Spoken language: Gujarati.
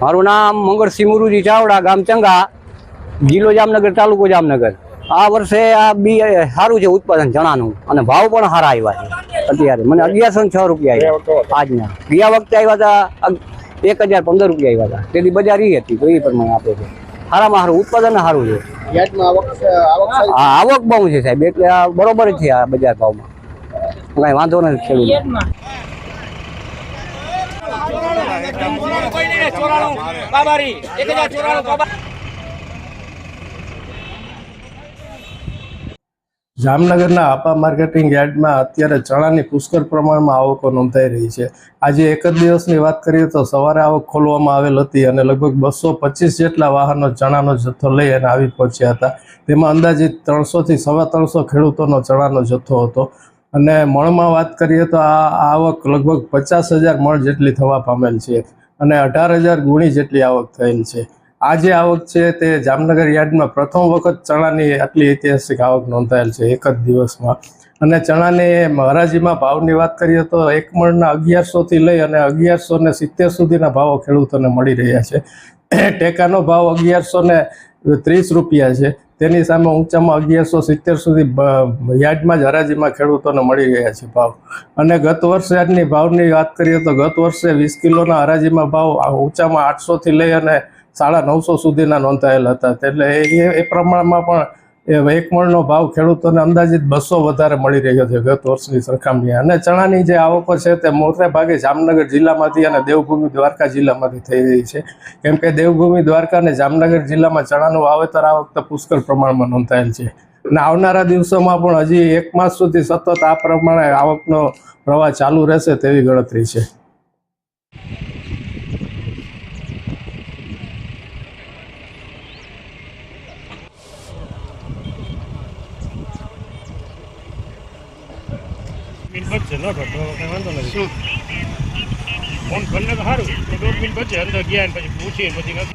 મારું નામ મંગળસિંહ મુરુજી ચાવડા ગામ ચંગા જિલ્લો જામનગર તાલુકો જામનગર. આ વર્ષે આ બી સારું છે ઉત્પાદન ચણાનું અને ભાવ પણ સારા આવ્યા છે. અત્યારે મને અગિયારસો છ રૂપિયા આવ્યા આજના. ગયા વખતે આવ્યા હતા એક હજાર પંદર રૂપિયા આવ્યા હતા તેથી બજાર એ હતી તો એ પ્રમાણે આપે છે. સારામાં સારું ઉત્પાદન સારું છે. હા આવક બહુ છે સાહેબ. એટલે આ બરોબર છે આ બજાર ભાવમાં. કઈ વાંધો નથી ખેડૂત જામનગરના આપા માર્કેટિંગ યાર્ડમાં અત્યારે ચણાની પુષ્કળ પ્રમાણમાં આવકો નોંધાઈ રહી છે. આજે એક જ દિવસની વાત કરીએ તો સવારે આવક ખોલવામાં આવેલ હતી અને લગભગ બસો પચીસ જેટલા વાહનો ચણાનો જથ્થો લઈ અને આવી પહોંચ્યા હતા. તેમાં અંદાજિત ત્રણસોથી સવા ત્રણસો ખેડૂતોનો ચણાનો જથ્થો હતો. અને મણમાં વાત કરીએ તો આ આવક લગભગ પચાસ હજાર મણ જેટલી થવા પામેલ છે અને અઢાર હજાર ગુણી જેટલી આવક થયેલ છે. આ જે આવક છે તે જામનગર યાર્ડમાં પ્રથમ વખત ચણાની આટલી ઐતિહાસિક આવક નોંધાયેલ છે એક જ દિવસમાં. અને ચણાની હરાજીમાં ભાવની વાત કરીએ તો એક મણના અગિયારસોથી લઈ અને અગિયારસો ને સિત્તેર સુધીના ભાવો ખેડૂતોને મળી રહ્યા છે. ટેકાનો ભાવ અગિયારસો ને ત્રીસ રૂપિયા છે. તેની સામે ઊંચામાં અગિયારસો સિત્તેર સુધી યાર્ડમાં જ હરાજીમાં ખેડૂતોને મળી રહ્યા છે ભાવ. અને ગત વર્ષે આજની ભાવની વાત કરીએ તો ગત વર્ષે વીસ કિલોના હરાજીમાં ભાવ ઊંચામાં આઠસોથી લઈ અને સાડા નવસો સુધીના નોંધાયેલા હતા. એટલે એ એ પ્રમાણમાં પણ એ એક ભાવ ખેડૂતોને અંદાજિત બસો વધારે મળી રહ્યો છે ગત વર્ષની સરખામણીએ. અને ચણાની જે આવકો છે તે મોટે ભાગે જામનગર જિલ્લામાંથી અને દેવભૂમિ દ્વારકા જિલ્લામાંથી થઈ રહી છે. કેમ કે દેવભૂમિ દ્વારકા અને જામનગર જિલ્લામાં ચણાનું વાવેતર આ વખતે પુષ્કળ પ્રમાણમાં નોંધાયેલ છે. અને આવનારા દિવસોમાં પણ હજી એક માસ સુધી સતત આ પ્રમાણે આવકનો પ્રવાહ ચાલુ રહેશે તેવી ગણતરી છે. મિનિટ બચશે ન કરતો કંઈ વાંધો નથી. ફોન કરીને તો સારું. દોઢ મિનિટ બચે અંદર ગયા ને પછી પૂછીએ પછી નથી.